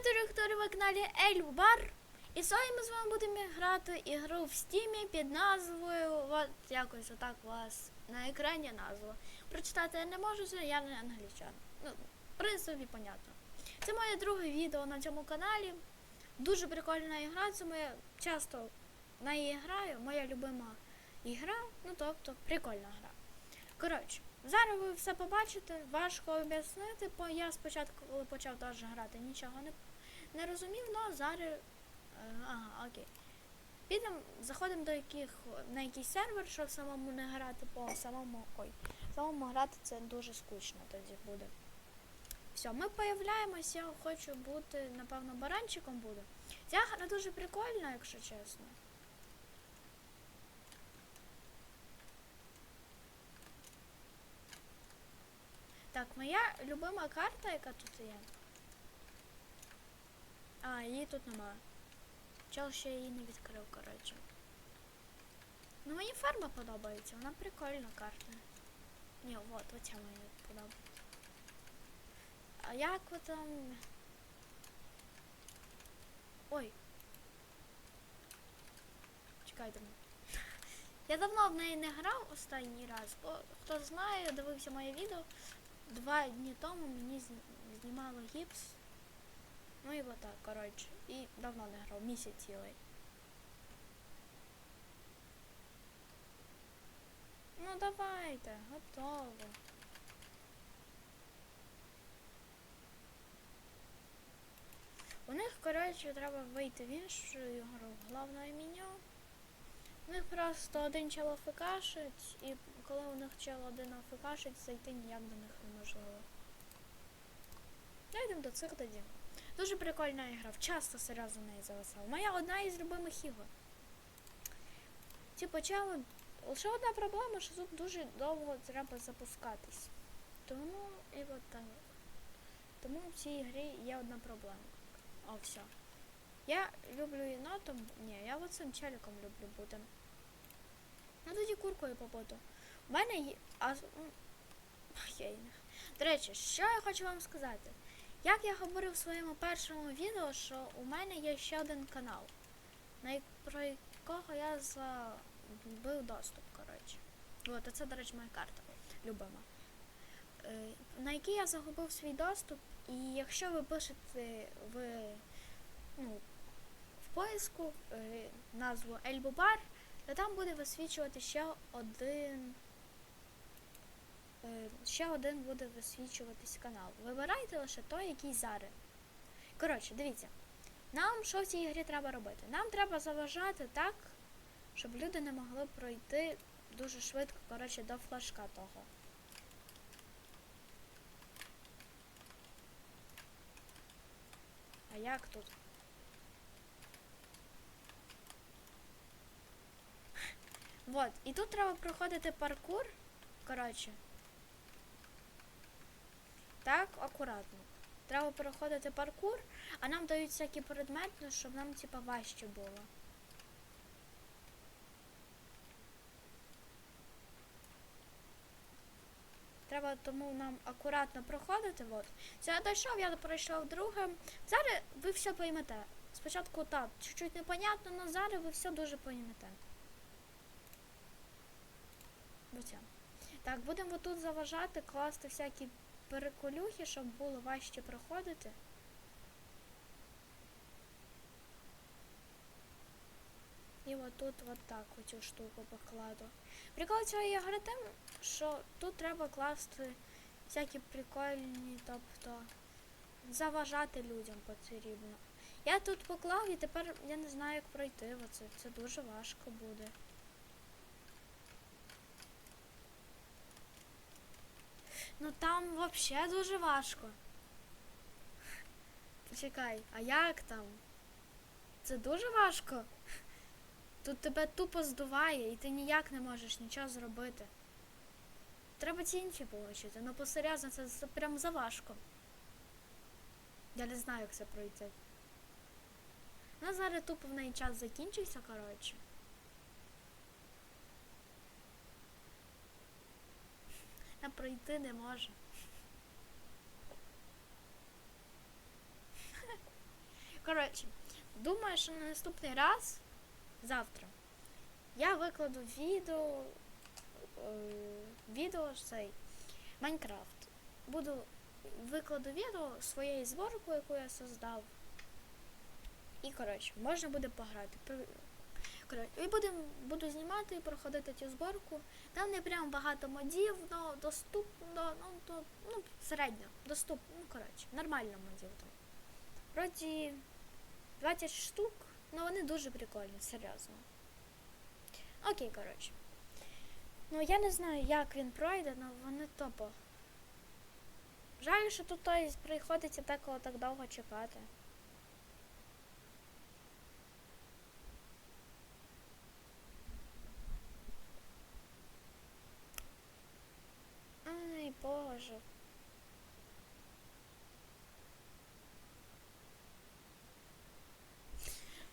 директори ви каналі Ель Бар. І сьогодні ми з вами будемо грати ігру в стімі під назвою. От якось отак у вас на екрані назва. Прочитати я не можу, я не англічан. Ну, в принципі, понятно. Це моє друге відео на цьому каналі. Дуже прикольна ігра, це моя часто на її граю, моя любима ігра, ну тобто прикольна гра. Коротше, зараз ви все побачите, важко об'яснити, бо я спочатку, коли почав теж грати, нічого не, не розумів, але зараз. е, Ага, окей. Підемо, заходимо до яких на якийсь сервер, щоб самому не грати, по самому. Ой, самому грати це дуже скучно тоді буде. Все, ми появляємося, я хочу бути, напевно, баранчиком буду. Ця гра дуже прикольна, якщо чесно. Так, моя любима карта, яка тут є. А, її тут немає. Чел ще її не відкрив, коротше. Ну мені ферма подобається, вона прикольна карта. Ні, от, оця мені подобається. А як ви там. Ой. Чекайте. Я давно в неї не грав останній раз, бо хто знає, дивився моє відео. Два дні тому мені зні- знімало гіпс. Ну і отак, коротше. І давно не грав, місяць цілий. Ну давайте, готово. У них, коротше, треба вийти в іншу ігру, головне меню. У них просто один чел АФКшить, і коли у них чел один АФКшить, зайти ніяк до них неможливо. Дайдемо до цих тоді. Дуже прикольна ігра, часто серйозно неї зависав. Моя одна із любимих ігор. Ті почали. Лише одна проблема, що тут дуже довго треба запускатись. Тому і от так. Тому в цій грі є одна проблема. О, все. Я люблю єнотом. Ні, я от цим челіком люблю бути. Ну тоді куркою побуду. У мене є. А... До речі, що я хочу вам сказати? Як я говорив в своєму першому відео, що у мене є ще один канал, про якого я забив доступ, коротше. От, це, до речі, моя карта любима. Е, на який я загубив свій доступ, і якщо ви пишете в, ну, в поиску е, назву Ельбубар, то там буде висвічувати ще один. Ще один буде висвічуватись канал. Вибирайте лише той, який зараз. Коротше, дивіться. Нам що в цій грі треба робити? Нам треба заважати так, щоб люди не могли пройти дуже швидко, коротше, до флажка того. А як тут? Вот, і тут треба проходити паркур. Коротше. Так, акуратно. Треба проходити паркур, а нам дають всякі предмети, щоб нам типа важче було. Треба тому нам акуратно проходити. От. Це я дійшов, я пройшов другим. Зараз ви все поймете. Спочатку так, чуть-чуть непонятно, але зараз ви все дуже поймете. Так, будемо тут заважати, класти всякі переколюхи, щоб було важче проходити. І отут от так оцю штуку покладу. Прикол цієї ігри тим, що тут треба класти всякі прикольні, тобто заважати людям потрібно. Я тут поклав і тепер я не знаю, як пройти оце. Це дуже важко буде. Ну там взагалі дуже важко. Почекай, а як там? Це дуже важко. Тут тебе тупо здуває і ти ніяк не можеш нічого зробити. Треба ці інші получити, ну посерйозно, це, це прям заважко. Я не знаю, як це пройти. Ну, зараз тупо в неї час закінчився, коротше. Я пройти не можу. Коротше, думаю, що на наступний раз, завтра, я викладу відео, е, відео цей Майнкрафт. Буду викладу відео своєї зборку, яку я создав. І коротше, можна буде пограти. Коротше, і будем, буду знімати і проходити цю зборку. Там не прям багато модів, але доступно, ну, то, ну, середньо, доступно, ну, коротше, нормально модів там. Вроді 20 штук, але вони дуже прикольні, серйозно. Окей, коротше. Ну, я не знаю, як він пройде, але вони топо. Жаль, що тут приходиться деколи так довго чекати. Ай, боже.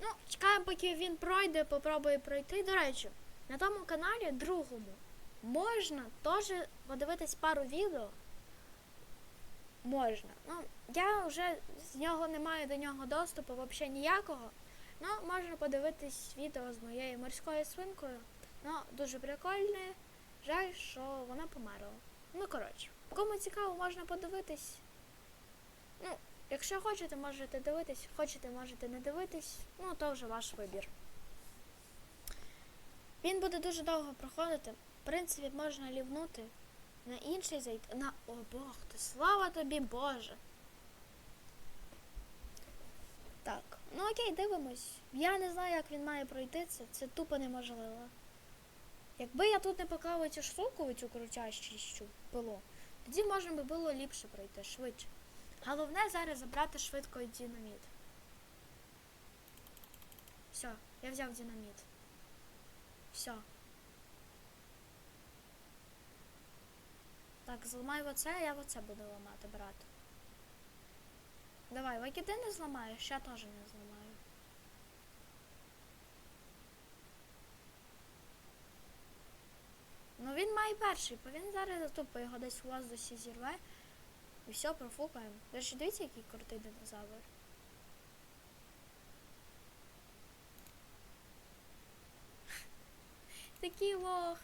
Ну, чекаємо, поки він пройде, попробує пройти. До речі, на тому каналі другому можна теж подивитись пару відео. Можна. Ну, я вже з нього не маю до нього доступу взагалі ніякого. Ну, можна подивитись відео з моєю морською свинкою. Ну, дуже прикольне. Жаль, що вона померла. Ну, коротше, кому цікаво, можна подивитись. Ну, якщо хочете, можете дивитись, хочете, можете не дивитись. Ну, то вже ваш вибір. Він буде дуже довго проходити. В принципі, можна лівнути на інший зайти. На. О Бог ти, слава тобі, Боже. Так, ну окей, дивимось. Я не знаю, як він має пройти це. Це тупо неможливо. Якби я тут не поклав цю штуку, цю крутящу пилу, тоді можна би було ліпше пройти, швидше. Головне зараз забрати швидко динаміт. Все, я взяв динаміт. Все. Так, зламай оце, а я оце буду ламати, брат. Давай, поки ти не зламаєш, я теж не зламаю. Ну він має перший, бо він зараз тупо його десь у воздусі зірве. І все, профукаємо. До речі, дивіться, який крутий динозавр. Такий лох.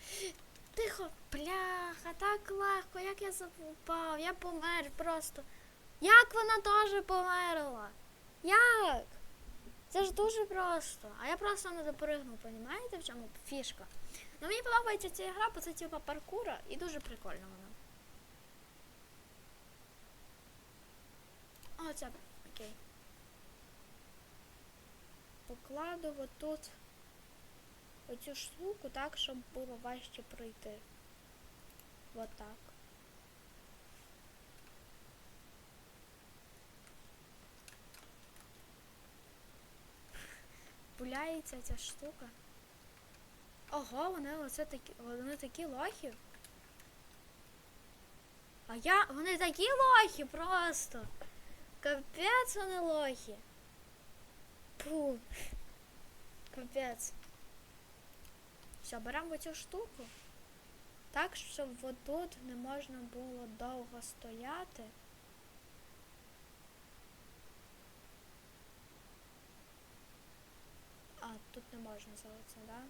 Тихо, бляха, так легко, як я запав, я помер просто. Як вона теж померла? Як? Це ж дуже просто. А я просто не допригнув, понімаєте, в чому фішка? Ну мені подобається ця гра, бо це типа паркура і дуже прикольно вона. О, це окей. Покладу отут оцю штуку так, щоб було важче пройти. Вот так. Пуляється ця штука. Ого, вони оце такі. Вони такі лохи. А я. Вони такі лохи просто. Капець вони лохи. Пу. Капець. Все, беремо цю штуку. Так, щоб отут не можна було довго стояти. А, тут не можна залиться, да?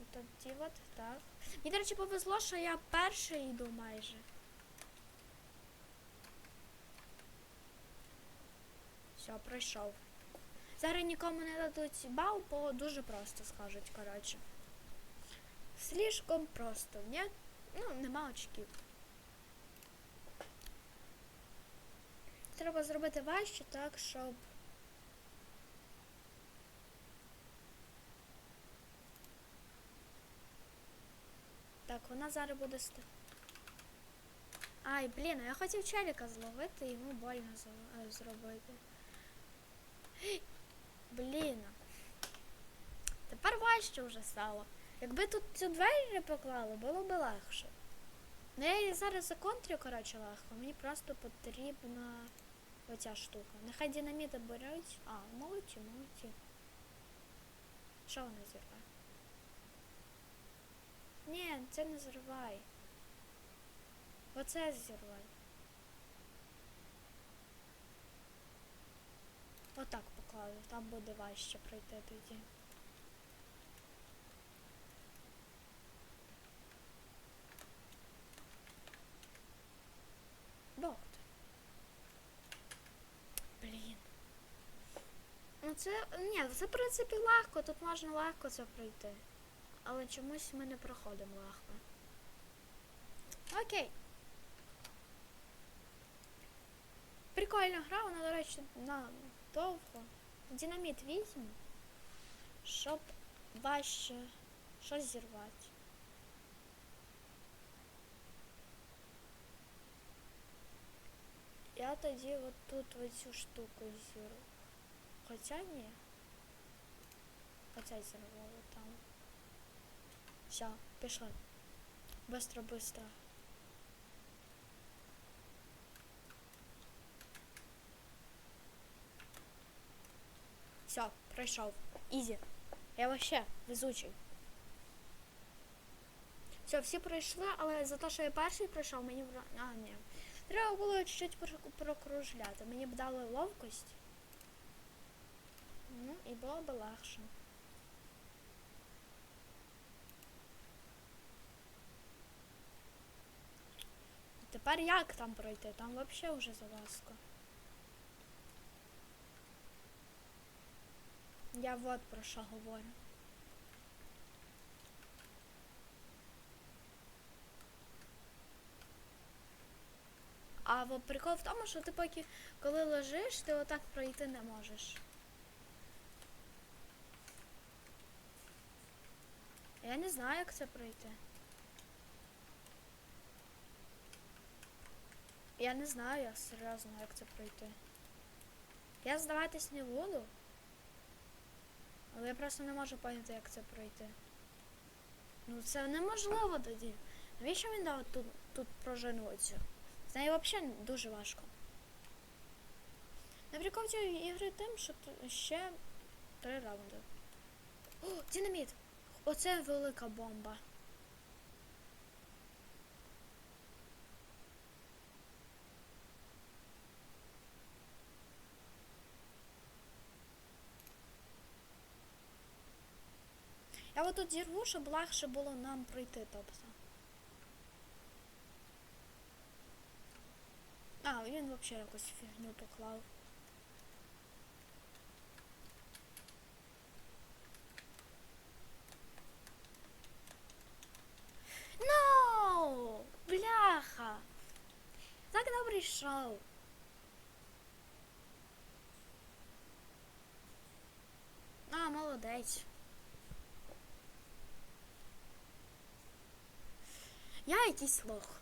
Ну, Тоді от так. Мені, до речі, повезло, що я перший йду майже. Все, пройшов. Зараз нікому не дадуть бал, бо дуже просто скажуть, коротше. Слишком просто. Ні? Ну, нема очків. Треба зробити важче так, щоб. Так, вона зараз буде ст... Ай, блін, а я хотів челіка зловити, йому больно е, зробити. Блін. Тепер важче вже стало. Якби тут цю двері поклали, було б легше. Ну я її зараз законтрю, коротше, легко. Мені просто потрібна оця штука. Нехай динаміти беруть. А, молодці, молодці. Що вона зірве? Ні, це не зривай. Оце зірвай. Отак покладу, там буде важче пройти тоді. Бот. Блін. Ну це. Ні, це в принципі легко, тут можна легко це пройти. Але чомусь ми не проходимо легко. Окей. Прикольна гра, вона, до речі, на довго. Динаміт візьму, щоб важче щось зірвати. Я тоді от тут оцю штуку зірву. Хоча ні. Оце зірвало там. Все, пішли. Быстро, быстро. Все, пройшов. Ізі. Я вообще везучий. Все, всі пройшли, але за те, що я перший пройшов, мені. А, ні. Треба було чуть-чуть прокружляти. Мені б дали ловкость. Ну, і було б легше. Тепер як там пройти? Там взагалі вже завязка. Я вот про що говорю. А прикол в тому, що ти поки коли лежиш, ти отак пройти не можеш. Я не знаю, як це пройти. Я не знаю, я серйозно, як це пройти. Я здаватись не буду. Але я просто не можу поняти, як це пройти. Ну це неможливо тоді. Навіщо він дав тут, тут пружину оцю? З нею взагалі дуже важко. Наприклад, цієї ігри тим, що ще три раунди. О, динаміт! Оце велика бомба. Я от тут зірву, щоб легше було нам пройти, тобто. А, він взагалі якусь фігню поклав. No! Бляха! Так добре йшов. А, молодець. Я якийсь лох.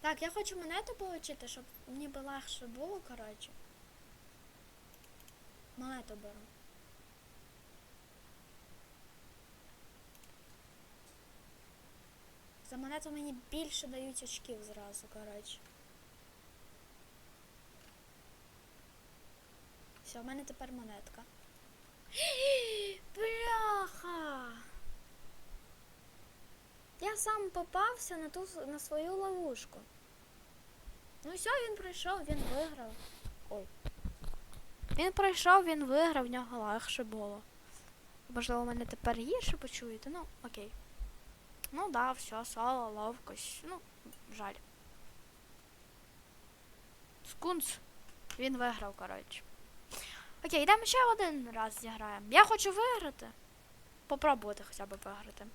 Так, я хочу монету отримати, щоб мені би легше було, коротше. Монету беру. За монету мені більше дають очків зразу, коротше. Все, в мене тепер монетка. Бляха! Я сам попався на ту на свою ловушку. Ну все, він пройшов, він виграв. Ой. Він пройшов, він виграв, в нього легше було. Можливо, мене тепер гірше почуєте, ну, окей. Ну да, все, соло, ловкость. Ну, жаль. Скунс. Він виграв, коротше. Окей, йдемо ще один раз зіграємо. Я хочу виграти. Попробувати хоча б виграти.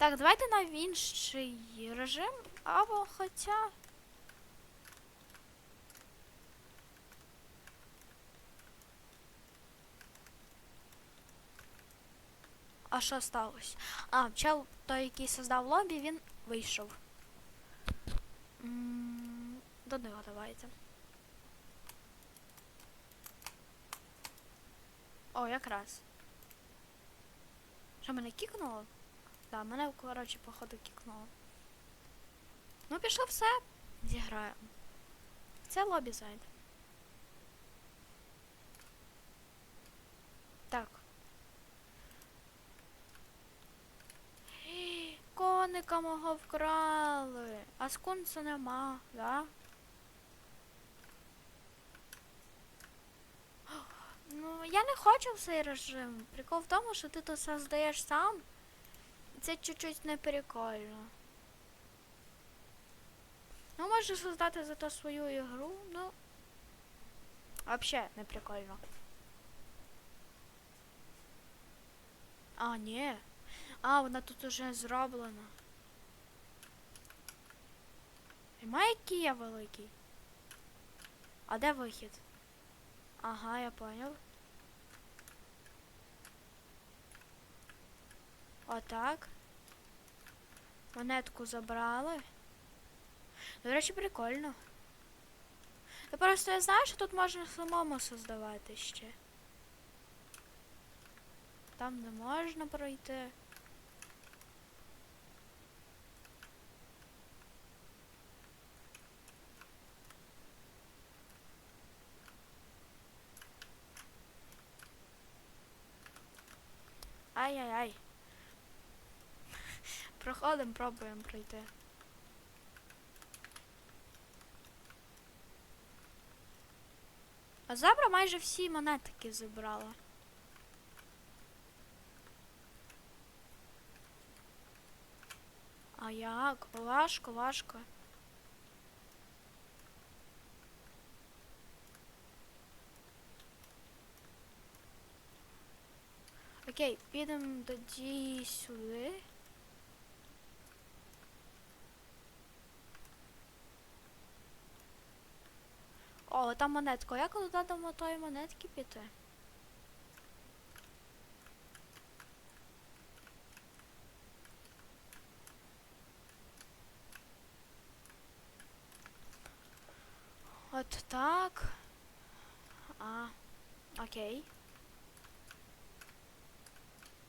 Так, давайте на інший режим, або хоча. А що сталося? А, чел той, який создав лобі, він вийшов. До нього давайте. О, якраз. Що мене кікнуло? Да, мене, коротше, походу, кікнуло. Ну, пішло все. Зіграємо. Це лобі зайде. Так. Коника мого вкрали. А скунса нема, да? Ну, я не хочу в цей режим. Прикол в тому, що ти тут все здаєш сам. Це чуть-чуть не прикольно. Ну, можеш создати зато свою ігру, ну. Вообще не прикольно. А, ні. А, вона тут уже зроблена. Немає який великий. А де вихід? Ага, я понял. Отак. Монетку забрали. До речі, прикольно. Та просто я знаю, що тут можна самому создавати ще. Там не можна пройти. Ай-яй-яй. Проходимо, пробуємо пройти. А забра майже всі монетки забрала. А як? Важко, важко. Окей, підемо тоді сюди. О, там монетка. Як туди до тої монетки піти? От так. А, окей.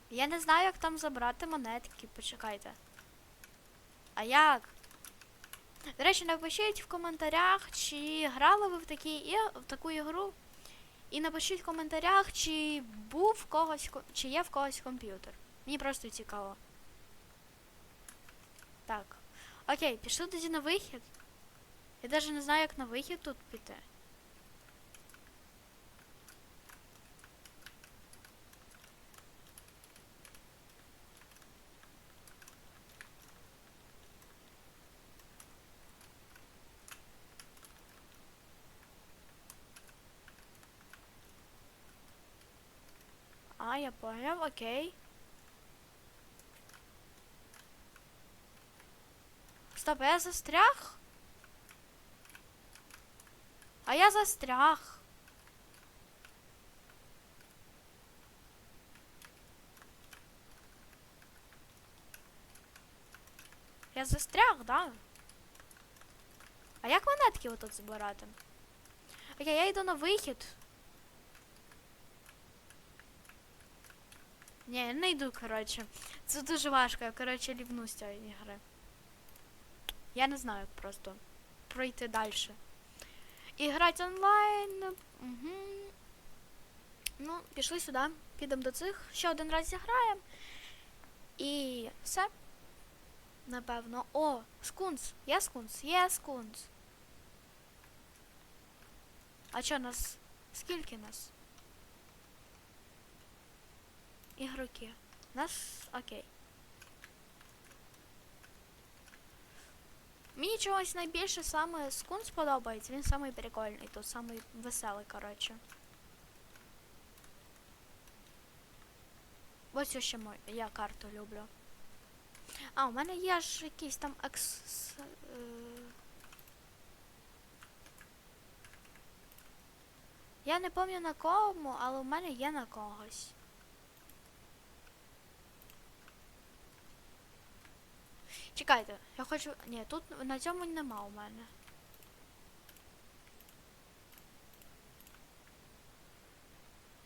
Я не знаю, як там забрати монетки, почекайте. А як? До речі, напишіть в коментарях, чи грали ви в, такі, в таку ігру. І напишіть в коментарях, чи був в когось, чи є в когось комп'ютер. Мені просто цікаво. Так. Окей, пішли тоді на вихід. Я навіть не знаю, як на вихід тут піти. А, я понял, окей. Стоп, а я застряг? А я застряг. Я застряг, да? А як монетки отут збирати? Окей, я йду на вихід. Ні, не йду, коротше. Це дуже важко, я, коротше, лівнусь цієї. Я не знаю як просто пройти далі. І грати онлайн. Угу. Ну, пішли сюди. Підемо до цих. Ще один раз зіграємо. І все. Напевно. О, скунс. Є скунс? Є скунс. А що нас? Скільки нас? Ігроки. Нас окей. Мені чогось найбільше саме скунс подобається. Він самий прикольний, тут самий веселий, коротше. Ось ще мой, я карту люблю. А, у мене є ж якийсь там екс. Е... Я не пам'ятаю на кому, але у мене є на когось. Чекайте, я хочу. Ні, тут на цьому нема у мене.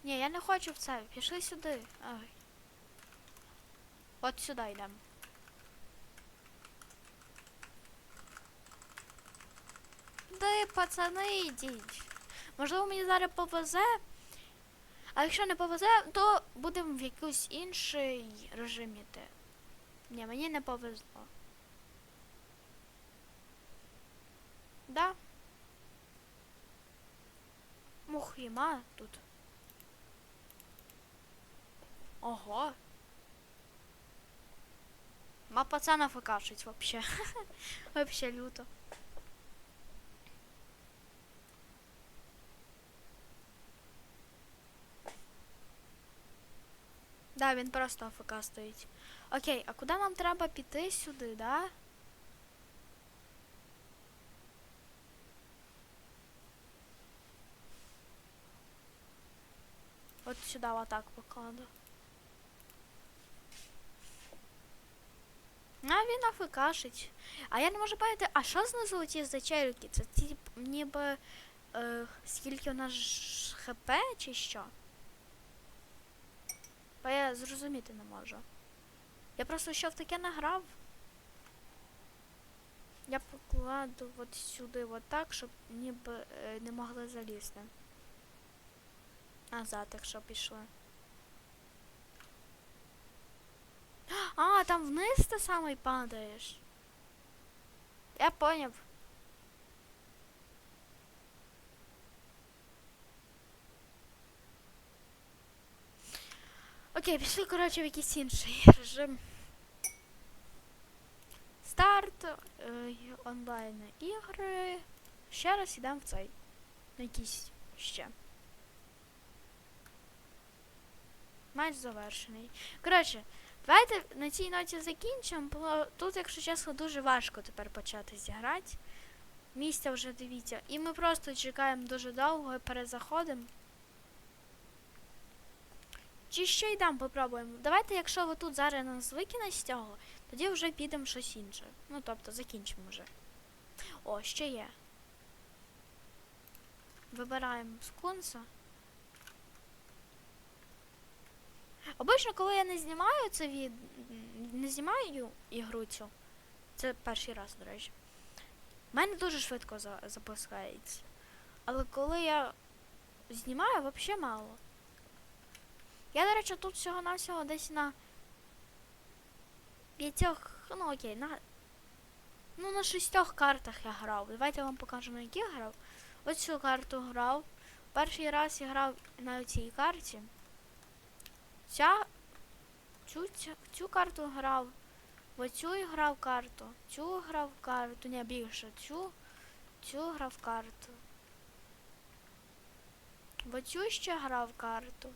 Ні, я не хочу в це. Пішли сюди. Ай. От сюди йдемо. Де, пацани, йдіть. Можливо, мені зараз повезе. А якщо не повезе, то будемо в якийсь інший режим іти. Ні, мені не повезло. Да. Мух їма тут. Ого. Ма пацана факашить вообще. вообще люто. Да, він просто АФК стоїть. Окей, а куди нам треба піти сюди, да? От сюди отак покладу. А він АФКшить. А я не можу пам'ятати, а що знизу ті зачерки? Це ті ніби е, скільки у нас ХП чи що? Бо я зрозуміти не можу. Я просто ще в таке награв. Я покладу от сюди, от так, щоб ніби е, не могли залізти. Назад, якщо пішли. А, там вниз ти самий падаєш. Я поняв. Окей, пішли, коротше, в якийсь інший режим. Старт, е, онлайн ігри. Ще раз йдемо в цей. На якийсь ще. Матч завершений. Коротше, давайте на цій ноті закінчимо, бо тут, якщо чесно, дуже важко тепер почати зіграти. Місця вже дивіться. І ми просто чекаємо дуже довго і перезаходимо. Чи ще йдемо, попробуємо. Давайте, якщо ви тут зараз нас викине з цього, тоді вже підемо щось інше. Ну, тобто, закінчимо вже. О, ще є. Вибираємо скунса. Обично, коли я не знімаю це від... не знімаю ігру цю. Це перший раз, до речі. У мене дуже швидко за... запускається. Але коли я знімаю, взагалі мало. Я, до речі, тут всього-навсього десь на п'ятьох, ну окей, на. Ну, на шістьох картах я грав. Давайте я вам покажу, на яких грав. Ось цю карту грав. Перший раз я грав на цій карті. Ця. Цю, цю, цю карту грав. Оцю і грав карту. Цю грав карту. Не більше. Цю. Цю грав карту. Оцю ще грав карту.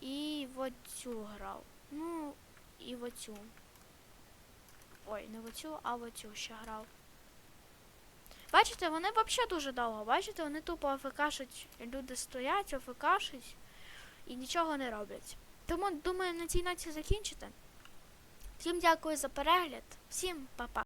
І оцю грав. Ну, і оцю. Ой, не оцю, а оцю ще грав. Бачите, вони взагалі дуже довго. Бачите, вони тупо АФКшать. Люди стоять, АФКшать і нічого не роблять. Тому думаю на цій ноті закінчити. Всім дякую за перегляд. Всім па-па.